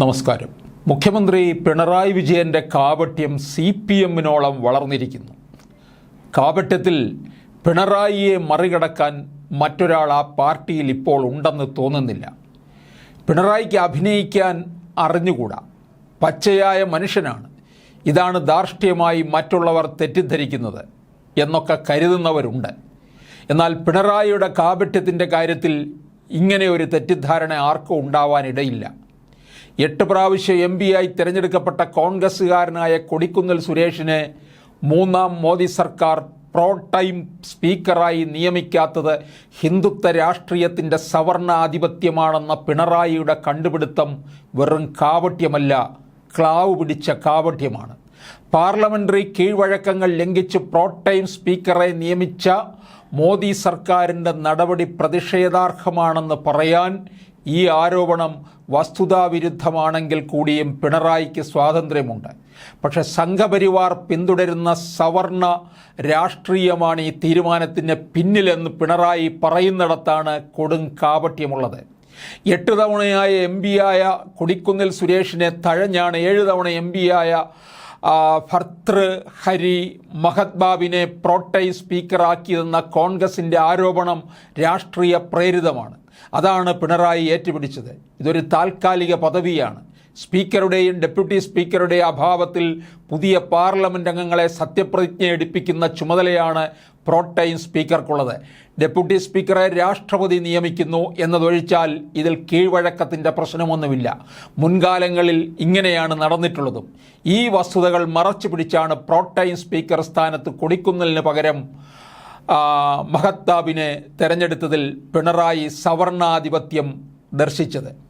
നമസ്കാരം. മുഖ്യമന്ത്രി പിണറായി വിജയന്റെ കാപട്യം സി പി എമ്മിനോളം വളർന്നിരിക്കുന്നു. കാപട്യത്തിൽ പിണറായിയെ മറികടക്കാൻ മറ്റൊരാൾ ആ പാർട്ടിയിൽ ഇപ്പോൾ ഉണ്ടെന്ന് തോന്നുന്നില്ല. പിണറായിക്ക് അഭിനയിക്കാൻ അറിഞ്ഞുകൂടാ. പച്ചയായ മനുഷ്യനാണ്. ഇതാണ് ധാർഷ്ട്യമായി മറ്റുള്ളവർ തെറ്റിദ്ധരിക്കുന്നത് എന്നൊക്കെ കരുതുന്നവരുണ്ട്. എന്നാൽ പിണറായിയുടെ കാപട്യത്തിന്റെ കാര്യത്തിൽ ഇങ്ങനെ ഒരു തെറ്റിദ്ധാരണ ആർക്കും ഉണ്ടാവാനിടയില്ല. എട്ട് പ്രാവശ്യം എം ആയി തിരഞ്ഞെടുക്കപ്പെട്ട കോൺഗ്രസ്സുകാരനായ കൊടിക്കുന്നിൽ സുരേഷിനെ മൂന്നാം മോദി സർക്കാർ പ്രോ ടൈം സ്പീക്കറായി നിയമിക്കാത്തത് ഹിന്ദുത്വ രാഷ്ട്രീയത്തിന്റെ സവർണാധിപത്യമാണെന്ന പിണറായിയുടെ കണ്ടുപിടുത്തം വെറും കാവട്യമല്ല ക്ലാവ് പിടിച്ച കാവട്യമാണ് പാർലമെന്ററി കീഴ്വഴക്കങ്ങൾ ലംഘിച്ച് പ്രോ ടൈം സ്പീക്കറെ നിയമിച്ച മോദി സർക്കാരിന്റെ നടപടി പ്രതിഷേധാർഹമാണെന്ന് പറയാൻ ഈ ആരോപണം വസ്തുതാവിരുദ്ധമാണെങ്കിൽ കൂടിയും പിണറായിക്ക് സ്വാതന്ത്ര്യമുണ്ട്. പക്ഷെ സംഘപരിവാർ പിന്തുടരുന്ന സവർണ രാഷ്ട്രീയമാണ് ഈ തീരുമാനത്തിന് പിന്നിലെന്ന് പിണറായി പറയുന്നിടത്താണ് കൊടും കാപട്യമുള്ളത്. എട്ട് തവണയായ എം ആയ കൊടിക്കുന്നിൽ സുരേഷിനെ തഴഞ്ഞാണ് ഏഴ് തവണ എം ആ, ഭർത്തൃ ഹരി മഹത്ബാബിനെ പ്രോട്ടൈ സ്പീക്കറാക്കിയതെന്ന കോൺഗ്രസിന്റെ ആരോപണം രാഷ്ട്രീയ പ്രേരിതമാണ്. അതാണ് പിണറായി ഏറ്റുപിടിച്ചത്. ഇതൊരു താൽക്കാലിക പദവിയാണ്. സ്പീക്കറുടെയും ഡെപ്യൂട്ടി സ്പീക്കറുടെയും അഭാവത്തിൽ പുതിയ പാർലമെന്റ് അംഗങ്ങളെ സത്യപ്രതിജ്ഞ എടുപ്പിക്കുന്ന ചുമതലയാണ് പ്രോട്ടൈം സ്പീക്കർക്കുള്ളത്. ഡെപ്യൂട്ടി സ്പീക്കറെ രാഷ്ട്രപതി നിയമിക്കുന്നു എന്നതൊഴിച്ചാൽ ഇതിൽ കീഴ്വഴക്കത്തിന്റെ പ്രശ്നമൊന്നുമില്ല. മുൻകാലങ്ങളിൽ ഇങ്ങനെയാണ് നടന്നിട്ടുള്ളതും. ഈ വസ്തുതകൾ മറച്ചു പിടിച്ചാണ് പ്രോട്ടൈം സ്പീക്കർ സ്ഥാനത്ത് കൊടിക്കുന്നതിന് പകരം മഹത്താബിനെ തെരഞ്ഞെടുത്തതിൽ പിണറായി സവർണാധിപത്യം ദർശിച്ചത്.